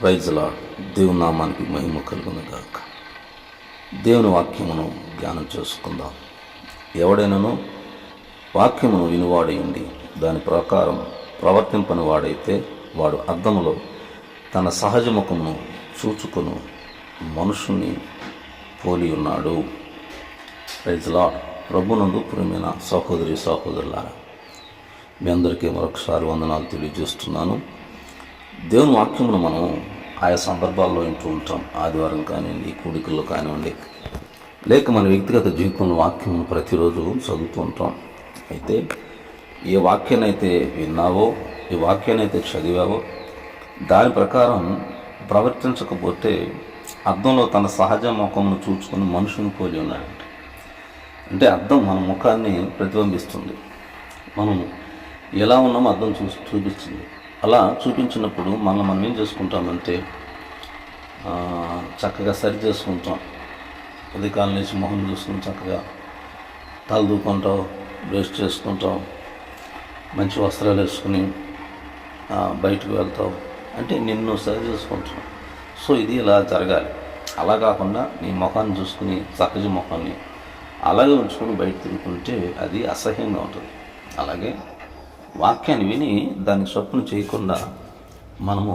ప్రైజ్లా దేవుని నామానికి మహిమ కలుగునగాక. దేవుని వాక్యమును ధ్యానం చేసుకుందాం. ఎవడైనాను వాక్యమును వినివాడైండి దాని ప్రకారం ప్రవర్తింపని వాడైతే వాడు అద్దములో తన సహజ ముఖమును చూచుకొను మనుషుని పోలి ఉన్నాడు. ప్రైజ్లా ప్రభునందు ప్రేమైన సహోదరి సహోదరులారా మీ అందరికీ మరొకసారి వందనాలు తెలియజేస్తున్నాను. దేవుని వాక్యమును మనం ఆయా సందర్భాల్లో వింటూ ఉంటాం. ఆదివారం కానివ్వండి కూడికల్లో కానివ్వండి. లేక మన వ్యక్తిగత జీవితంలో వాక్యం ప్రతిరోజు చదువుతూ ఉంటాం. అయితే ఏ వాక్యాన్ని అయితే విన్నావో ఈ వాక్యాన్ని అయితే చదివావో దాని ప్రకారం ప్రవర్తించకపోతే అర్థంలో తన సహజ ముఖమును చూచుకుని మనుషుని పోలి ఉన్నాడంట. అంటే అర్థం మన ముఖాన్ని ప్రతిబింబిస్తుంది. మనం ఎలా ఉన్నామో అర్థం చూ చూపిస్తుంది. అలా చూపించినప్పుడు మనం మనం ఏం చేసుకుంటామంటే చక్కగా సరి చేసుకుంటాం. ఉదయకాలం లేచి మొహం చూసుకుని చక్కగా తలదూకుంటాం బ్రష్ చేసుకుంటాం మంచి వస్త్రాలు వేసుకుని బయటకు వెళ్తావు అంటే నిన్ను సరి చేసుకుంటాం. సో ఇది ఇలా జరగాలి. అలా కాకుండా నీ ముఖాన్ని చూసుకుని సహజ ముఖాన్ని అలాగే ఉంచుకొని బయట తిరుగుకుంటే అది అసహ్యంగా ఉంటుంది. అలాగే వాక్యాన్ని విని దానికి స్వప్నం చేయకుండా మనము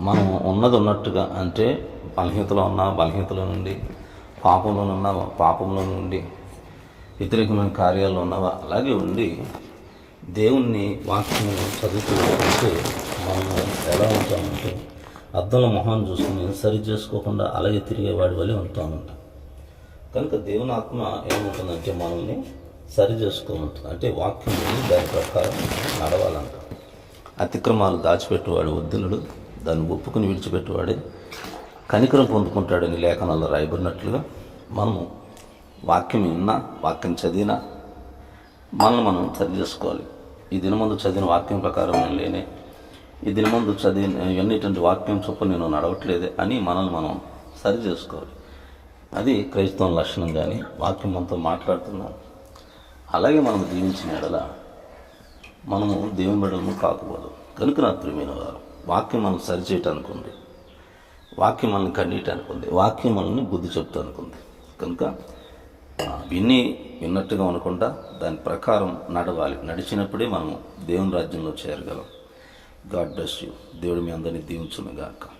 మనం ఉన్నది ఉన్నట్టుగా అంటే బలహీనతలో ఉన్న బలహీనతలో నుండి పాపంలో ఉన్న పాపంలో నుండి వ్యతిరేకమైన కార్యాల్లో ఉన్నవా అలాగే ఉండి దేవుణ్ణి వాక్యం చదువుతూ ఉంటే మనము ఎలా ఉంటామంటే అద్దంలో మొహాన్ని చూసుకుని సరి చేసుకోకుండా అలాగే తిరిగేవాడి వల్లే ఉంటామంట. కనుక దేవుని ఆత్మ ఏముంటుందంటే మనల్ని సరి చేసుకోమంటుంది అంటే వాక్యం వెళ్ళి దాని ప్రకారం నడవాలంట. అతిక్రమాలు దాచిపెట్టేవాడు వద్దునుడు దాన్ని ఒప్పుకుని విడిచిపెట్టేవాడే కనికరం పొందుకుంటాడని లేఖనాల్లో రాయబడినట్లుగా మనము వాక్యం విన్నా వాక్యం చదివినా మనల్ని మనం సరి చేసుకోవాలి. ఈ దినమందు చదివిన వాక్యం ప్రకారం నేను లేనే ఈ దినమందు చదివిన ఎన్నిటువంటి వాక్యం చొప్పున నేను నడవట్లేదే అని మనల్ని మనం సరి చేసుకోవాలి. అది క్రైస్తవం లక్షణం కానీ వాక్యం మనతో మాట్లాడుతున్నాను అలాగే మనం జీవించిన ఎడల మనము దేవుని బిడ్డలను కాకపోదు కనుక నా ప్రియమైన వారు వాక్యం మనం సరిచేయటానికి ఉంది వాక్యం మనల్ని ఖండించడానికి ఉంది వాక్యం మనల్ని బుద్ధి చెప్తానికి ఉంది కనుక విని విన్నట్టుగా అనుకుంటా దాని ప్రకారం నడవాలి. నడిచినప్పుడే మనము దేవుని రాజ్యంలో చేరగలం. God bless you. దేవుడు మీ అందరినీ దీవించునుగాక.